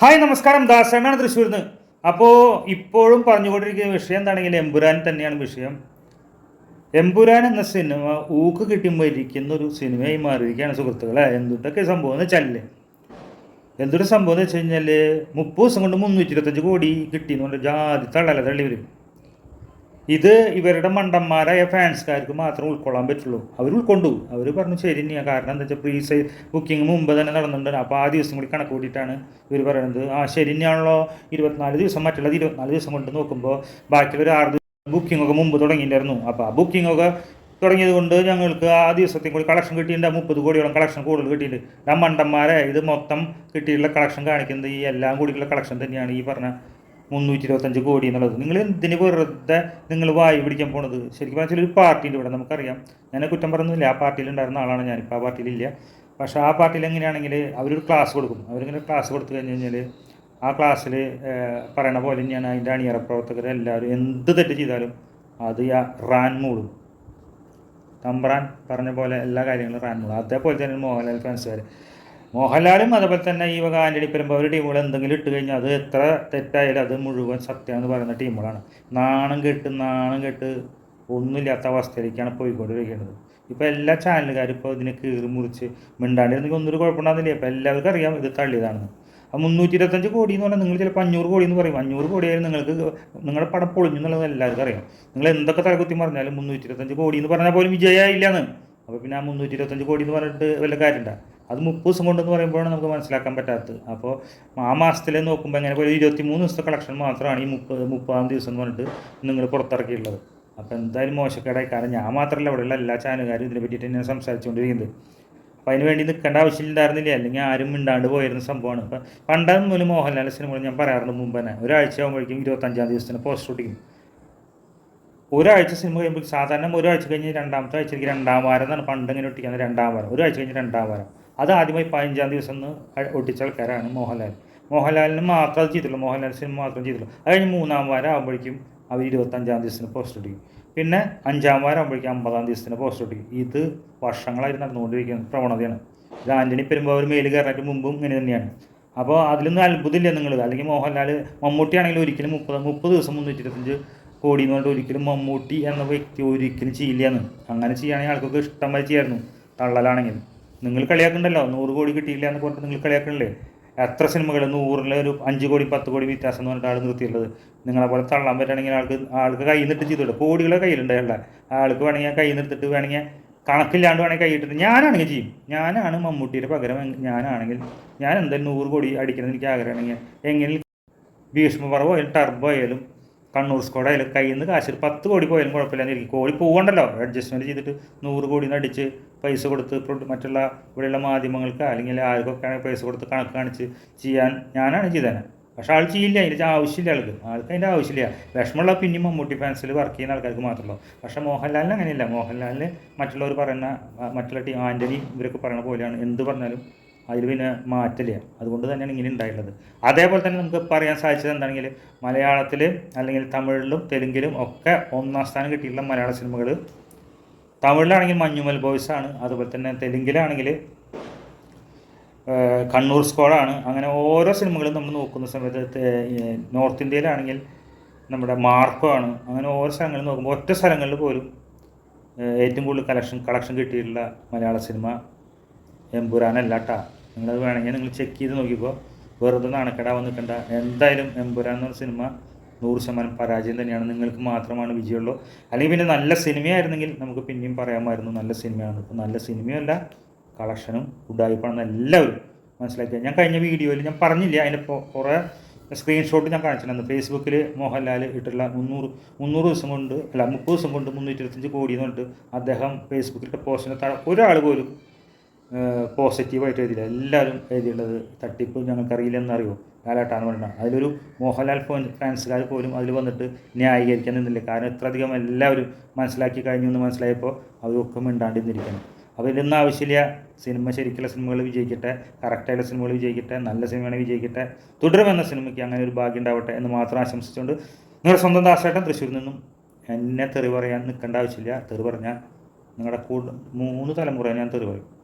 Hi നമസ്കാരം. ദാസേണാണ് തൃശ്ശൂരിൽ നിന്ന് അപ്പോൾ ഇപ്പോഴും പറഞ്ഞുകൊണ്ടിരിക്കുന്ന വിഷയം എന്താണെങ്കിൽ എമ്പുരാൻ തന്നെയാണ് വിഷയം. എമ്പുരാൻ എന്ന സിനിമ ഊക്ക് കിട്ടുമ്പോൾ ഇരിക്കുന്ന ഒരു സിനിമയായി മാറിയിരിക്കുകയാണ് സുഹൃത്തുക്കളെ. എന്തുട്ടൊക്കെ സംഭവം എന്ന് വെച്ചാലേ എന്തൊരു സംഭവം എന്ന് വെച്ച് കഴിഞ്ഞാൽ മുപ്പത് ദിവസം കൊണ്ട് മുന്നൂറ്റി ഇരുപത്തഞ്ച് കോടി കിട്ടിയെന്ന് പറഞ്ഞാൽ ജാതി തള്ളല തള്ളി വരും. ഇത് ഇവരുടെ മണ്ടന്മാരായ ഫാൻസുകാർക്ക് മാത്രം ഉൾക്കൊള്ളാൻ പറ്റുള്ളൂ. അവർ ഉൾക്കൊണ്ടു. അവർ പറഞ്ഞു ശരി തന്നെയാണ് കാരണം എന്താ വെച്ചാൽ പ്രീ സൈ ബുക്കിംഗ് മുമ്പ് തന്നെ നടന്നിട്ടുണ്ട്. അപ്പോൾ ആ ദിവസം കൂടി കണക്ക് കൂട്ടിയിട്ടാണ് ഇവർ പറയുന്നത് ആ ശരി തന്നെയാണല്ലോ ഇരുപത്തിനാല് ദിവസം മറ്റുള്ളത് ഇരുപത്തിനാല് ദിവസം കൊണ്ട് നോക്കുമ്പോൾ ബാക്കിയുള്ള ആറ് ആറ് ബുക്കിംഗ് ഒക്കെ മുമ്പ് തുടങ്ങിയിട്ടുണ്ടായിരുന്നു. അപ്പോൾ ആ ബുക്കിംഗ് ഒക്കെ തുടങ്ങിയത് കൊണ്ട് ഞങ്ങൾക്ക് ആ ദിവസത്തിൽ കൂടി കളക്ഷൻ കിട്ടിയിട്ടുണ്ട്. മുപ്പത് കോടിയോളം കളക്ഷൻ കൂടുതൽ കിട്ടിയിട്ടുണ്ട്. ആ മണ്ടന്മാരെ ഇത് മൊത്തം കിട്ടിയിട്ടുള്ള കളക്ഷൻ കാണിക്കുന്നത് ഈ എല്ലാം കൂടിയുള്ള കളക്ഷൻ തന്നെയാണ് ഈ പറഞ്ഞ മുന്നൂറ്റി ഇരുപത്തഞ്ച് കോടി എന്നുള്ളത്. നിങ്ങൾ എന്തിന് വെറുതെ നിങ്ങൾ വായി പിടിക്കാൻ പോണത്? ശരിക്കും പറഞ്ഞാൽ ഒരു പാർട്ടിന്റെ ഇവിടെ നമുക്കറിയാം. ഞാൻ കുറ്റം പറഞ്ഞില്ല ആ പാർട്ടിയിൽ ഉണ്ടായിരുന്ന ആളാണ് ഞാനിപ്പോൾ ആ പാർട്ടിയിലില്ല. പക്ഷേ ആ പാർട്ടിയിൽ എങ്ങനെയാണെങ്കിൽ അവരൊരു ക്ലാസ് കൊടുക്കും. അവരിങ്ങനെ ക്ലാസ് കൊടുത്തു കഴിഞ്ഞ് കഴിഞ്ഞാൽ ആ ക്ലാസ്സിൽ പറയണ പോലെ ഞാൻ അതിന്റെ അണിയറ പ്രവർത്തകരെല്ലാവരും എന്ത് തെറ്റ് ചെയ്താലും അത് റാൻ മൂളും. തമ്പ്രാൻ പറഞ്ഞ പോലെ എല്ലാ കാര്യങ്ങളും റാൻ മൂടും അതേപോലെ തന്നെ മോഹൻലാൽ ഫാൻസുകാർ മോഹൻലാലും അതുപോലെ തന്നെ ഈ വക ആന്റണി പെരുമ്പാവൂർ ടീമുകൾ എന്തെങ്കിലും ഇട്ട് കഴിഞ്ഞാൽ അത് എത്ര തെറ്റായാലും അത് മുഴുവൻ സത്യം എന്ന് പറയുന്ന ടീമുകളാണ് നാണം കെട്ട് നാണം കെട്ട് ഒന്നുമില്ലാത്ത അവസ്ഥയിലേക്കാണ് പോയിക്കൊണ്ടിരിക്കുന്നത്. ഇപ്പോൾ എല്ലാ ചാനലുകാരും ഇപ്പോൾ ഇതിനെ കീറി മുറിച്ച് മിണ്ടാണ്ടിരുന്നെങ്കിൽ ഒന്നൊരു കുഴപ്പമുണ്ടാകുന്നില്ല ഇപ്പോൾ എല്ലാവർക്കും അറിയാം ഇത് തള്ളിയതാണെന്ന്. ആ മുന്നൂറ്റി ഇരുപത്തഞ്ച് കോടി എന്ന് പറഞ്ഞാൽ നിങ്ങൾ ചിലപ്പോൾ അഞ്ഞൂറ് കോടി എന്ന് പറയും. അഞ്ഞൂറ് കോടിയായാലും നിങ്ങൾക്ക് നിങ്ങളുടെ പടം പൊളിഞ്ഞു എന്നുള്ളത് എല്ലാവർക്കും അറിയാം. നിങ്ങൾ എന്തൊക്കെ തലകുത്തി പറഞ്ഞാലും മുന്നൂറ്റി ഇരുപത്തഞ്ച് കോടി എന്ന് പറഞ്ഞാൽ പോലും വിജയമായില്ലാന്ന് അപ്പോൾ പിന്നെ ആ മുന്നൂറ്റി ഇരുപത്തഞ്ച് കോടി എന്ന് പറഞ്ഞിട്ട് വല്ല കാര്യമുണ്ട? അത് മുപ്പത് ദിവസം കൊണ്ടെന്ന് പറയുമ്പോഴാണ് നമുക്ക് മനസ്സിലാക്കാൻ പറ്റാത്തത്. അപ്പോൾ ആ മാസത്തിൽ നോക്കുമ്പോൾ എങ്ങനെ ഒരു ഇരുപത്തി മൂന്ന് ദിവസത്തെ കളക്ഷൻ മാത്രമാണ് ഈ മുപ്പത് മുപ്പതാം ദിവസം എന്ന് പറഞ്ഞിട്ട് നിങ്ങൾ പുറത്തിറക്കിയിട്ടുള്ളത്. അപ്പോൾ എന്തായാലും മോശക്കേടായി കാരണം ഞാൻ മാത്രമല്ല ഇവിടെയുള്ള എല്ലാ ചാനലുകാരും ഇതിനെ പറ്റിയിട്ട് തന്നെ സംസാരിച്ചുകൊണ്ടിരിക്കുന്നത്. അപ്പോൾ അതിന് വേണ്ടി നിൽക്കേണ്ട ആവശ്യമില്ലായിരുന്നില്ല അല്ലെങ്കിൽ ആരും മിണ്ടാണ്ട് പോയിരുന്ന സംഭവമാണ്. ഇപ്പം പണ്ടും മുതൽ മോഹൻലാൽ സിനിമകൾ ഞാൻ പറയാറുണ്ട് മുമ്പ് തന്നെ. ഒരാഴ്ച ആകുമ്പോഴേക്കും ഇരുപത്തഞ്ചാം ദിവസത്തിന് പോസ്റ്റ് ഷൂട്ടിങ് ഒരാഴ്ച സിനിമ കഴിയുമ്പോൾ സാധാരണ ഒരാഴ്ച കഴിഞ്ഞ് രണ്ടാമത്തെ ആഴ്ചയ്ക്ക് രണ്ടാം വാരം എന്നാണ് പണ്ട് ഇങ്ങനെ ഒട്ടിക്കുന്നത് രണ്ടാം വാരം. ഒരാഴ്ച കഴിഞ്ഞ് രണ്ടാം വാരം. അത് ആദ്യമായി പതിനഞ്ചാം ദിവസം ഒന്ന് ഒട്ടിച്ച ആൾക്കാരാണ് മോഹൻലാൽ. മോഹൻലാലിന് മാത്രം അത് ചെയ്തിട്ടുള്ളൂ. മോഹൻലാൽ സിനിമ മാത്രം ചെയ്തിട്ടുള്ളൂ. അത് കഴിഞ്ഞ് മൂന്നാം വാരം ആകുമ്പോഴേക്കും അവർ ഇരുപത്തഞ്ചാം ദിവസത്തിന് പോസ്റ്റ് ഒട്ടിക്കും പിന്നെ അഞ്ചാം വാരം ആകുമ്പോഴേക്കും അമ്പതാം ദിവസത്തിന് പോസ്റ്റ് ഒട്ടിക്കും ഇത് വർഷങ്ങളായിട്ട് നടന്നുകൊണ്ടിരിക്കുന്ന. പ്രവണതയാണ്. ഇത് ആന്റണി പെരുമ്പാവൂർ മേൽ കയറാനായിട്ട് മുമ്പും ഇങ്ങനെ തന്നെയാണ്. അപ്പോൾ അതിലൊന്നും അത്ഭുതമില്ല നിങ്ങൾ അല്ലെങ്കിൽ മോഹൻലാൽ മമ്മൂട്ടി ആണെങ്കിലും ഒരിക്കലും മുപ്പത് മുപ്പത് ദിവസം മുന്നൂറ്റി ഇരുപത്തഞ്ച് കോടി എന്ന് പറഞ്ഞിട്ട് ഒരിക്കലും മമ്മൂട്ടി എന്ന വ്യക്തി ഒരിക്കലും ചെയ്യില്ല എന്ന്. അങ്ങനെ ചെയ്യുകയാണെങ്കിൽ ആൾക്കൊക്കെ ഇഷ്ടം വരെ ചെയ്യായിരുന്നു തള്ളലാണെങ്കിൽ. നിങ്ങൾ കളിയാക്കണ്ടല്ലോ? നൂറ് കോടി കിട്ടിയില്ല എന്ന് പറഞ്ഞിട്ട് നിങ്ങൾ കളിയാക്കണില്ലേ? എത്ര സിനിമകൾ നൂറിലെ ഒരു അഞ്ച് കോടി പത്ത് കോടി വ്യത്യാസം എന്ന് പറഞ്ഞിട്ട് ആൾ നിർത്തിയുള്ളത് നിങ്ങളെ പോലെ തള്ളാൻ പറ്റുകയാണെങ്കിൽ ആൾക്ക് ആൾക്ക് കൈ നിന്നിട്ട് ചെയ്തോളൂ കോടികളെ കയ്യിലുണ്ടായുള്ള ആൾക്ക് വേണമെങ്കിൽ കൈ നിർത്തിട്ട് വേണമെങ്കിൽ കണക്കില്ലാണ്ട് വേണമെങ്കിൽ കൈയിട്ടിട്ട് ഞാനാണെങ്കിൽ ചെയ്യും. ഞാനാണ് മമ്മൂട്ടിയുടെ പകരം ഞാനാണെങ്കിൽ ഞാൻ എന്തായാലും നൂറ് കോടി അടിക്കണം എനിക്ക് ആഗ്രഹമാണെങ്കിൽ എങ്ങനെ ഭീഷ്മപർവം ആയാലും ടർബോ ആയാലും കണ്ണൂർ സ്കോഡായാലും കയ്യിൽ നിന്ന് കാശ് പത്ത് കോടി പോയാലും കുഴപ്പമില്ലാന്നിരിക്കും കോടി പോകണ്ടല്ലോ അഡ്ജസ്റ്റ്മെന്റ് ചെയ്തിട്ട് നൂറ് കോടി നിന്ന് അടിച്ച് പൈസ കൊടുത്ത് മറ്റുള്ള ഇവിടെയുള്ള മാധ്യമങ്ങൾക്ക് അല്ലെങ്കിൽ ആർക്കൊക്കെ പൈസ കൊടുത്ത് കണക്ക് കാണിച്ച് ചെയ്യാൻ ഞാനാണ് ചെയ്തത്. പക്ഷെ ആൾ ചെയ്യില്ല. അതിന്റെ ആവശ്യമില്ല ആൾക്ക്. ആൾക്ക് അതിന്റെ ആവശ്യമില്ല. വിഷമമുള്ള പിന്നെയും മമ്മൂട്ടി ഫാൻസിൽ വർക്ക് ചെയ്യുന്ന ആൾക്കാർക്ക് മാത്രമല്ലോ പക്ഷേ മോഹൻലാലിന് അങ്ങനെയല്ല. മോഹൻലാലിന് മറ്റുള്ളവർ പറയുന്ന മറ്റുള്ള ടീം ആന്റണി ഇവരൊക്കെ പറയുന്ന പോലെയാണ്. എന്ത് പറഞ്ഞാലും അതിൽ പിന്നെ മാറ്റില്ല അതുകൊണ്ട് തന്നെയാണ് ഇങ്ങനെ ഉണ്ടായിട്ടുള്ളത് അതേപോലെ തന്നെ നമുക്ക് പറയാൻ സാധിച്ചത് എന്താണെങ്കിൽ മലയാളത്തിൽ അല്ലെങ്കിൽ തമിഴിലും തെലുങ്കിലും ഒക്കെ ഒന്നാം സ്ഥാനം കിട്ടിയിട്ടുള്ള മലയാള സിനിമകൾ തമിഴിലാണെങ്കിൽ മഞ്ഞുമൽ ബോയ്സ് ആണ് അതുപോലെ തന്നെ തെലുങ്കിലാണെങ്കിൽ കണ്ണൂർ സ്ക്വാഡാണ്. അങ്ങനെ ഓരോ സിനിമകളും നമ്മൾ നോക്കുന്ന സമയത്ത് നോർത്ത് ഇന്ത്യയിലാണെങ്കിൽ നമ്മുടെ മാർക്കോ ആണ്. അങ്ങനെ ഓരോ സ്ഥലങ്ങളിൽ നോക്കുമ്പോൾ ഒറ്റ സ്ഥലങ്ങളിൽ പോലും ഏറ്റവും കൂടുതൽ കളക്ഷൻ കളക്ഷൻ കിട്ടിയിട്ടുള്ള മലയാള സിനിമ എമ്പുരാനല്ല കേട്ടാ നിങ്ങളത് വേണമെങ്കിൽ നിങ്ങൾ ചെക്ക് ചെയ്ത് നോക്കിയപ്പോൾ വെറുതെ നാണക്കേടാവാൻ നിൽക്കണ്ട. എന്തായാലും എമ്പുരാൻ എന്ന സിനിമ നൂറ് ശതമാനം പരാജയം തന്നെയാണ്. നിങ്ങൾക്ക് മാത്രമാണ് വിജയമുള്ളൂ. അല്ലെങ്കിൽ പിന്നെ നല്ല സിനിമയായിരുന്നെങ്കിൽ നമുക്ക് പിന്നെയും പറയാമായിരുന്നു. നല്ല സിനിമയാണ്. ഇപ്പോൾ നല്ല സിനിമയല്ല. കളക്ഷനും ഉഡായിപ്പാണെന്ന് എല്ലാവരും മനസ്സിലാക്കിയത് ഞാൻ കഴിഞ്ഞ വീഡിയോയിൽ ഞാൻ പറഞ്ഞില്ല അതിന്റെ കുറേ സ്ക്രീൻഷോട്ട് ഞാൻ കാണിച്ചിട്ടുണ്ട്. ഫേസ്ബുക്കിൽ മോഹൻലാൽ ഇട്ടുള്ള മുന്നൂറ് മുന്നൂറ് ദിവസം കൊണ്ട് അല്ല മുപ്പത് ദിവസം കൊണ്ട് മുന്നൂറ്റി ഇരുപത്തഞ്ച് കോടി എന്ന് പറഞ്ഞിട്ട് അദ്ദേഹം ഫേസ്ബുക്കിലിട്ട പോസ്റ്റിന് ഒരാൾ പോലും പോസിറ്റീവായിട്ട് എഴുതിയില്ല. എല്ലാവരും എഴുതിയുള്ളത് തട്ടിപ്പ് ഞങ്ങൾക്കറിയില്ല എന്നറിയോ ലാലാട്ടാന്ന് പറഞ്ഞാൽ അതിലൊരു മോഹൻലാൽ ഫോൻ ഫാൻസുകാർ പോലും അതിൽ വന്നിട്ട് ന്യായീകരിക്കാൻ നിന്നില്ല. കാരണം ഇത്രയധികം എല്ലാവരും മനസ്സിലാക്കി കഴിഞ്ഞു എന്ന് മനസ്സിലായപ്പോൾ അവരൊക്കെ മിണ്ടാണ്ടിരുന്നിരിക്കണം. അപ്പോൾ ഇതിലൊന്നും ആവശ്യമില്ല. സിനിമ ശരിക്കുള്ള സിനിമകൾ വിജയിക്കട്ടെ കറക്റ്റായുള്ള സിനിമകൾ വിജയിക്കട്ടെ നല്ല സിനിമയാണ് വിജയിക്കട്ടെ തുടരുമെന്ന സിനിമയ്ക്ക് അങ്ങനെ ഒരു ഭാഗ്യം ഉണ്ടാവട്ടെ എന്ന് മാത്രം ആശംസിച്ചുകൊണ്ട് നിങ്ങളുടെ സ്വന്തം ദാസേട്ടൻ തൃശ്ശൂരിൽ നിന്നും എന്നെ തെറി പറയാൻ നിൽക്കേണ്ട ആവശ്യമില്ല. തെറി പറഞ്ഞാൽ നിങ്ങളുടെ കൂടെ മൂന്ന് തലമുറ ഞാൻ തെറി പറയും.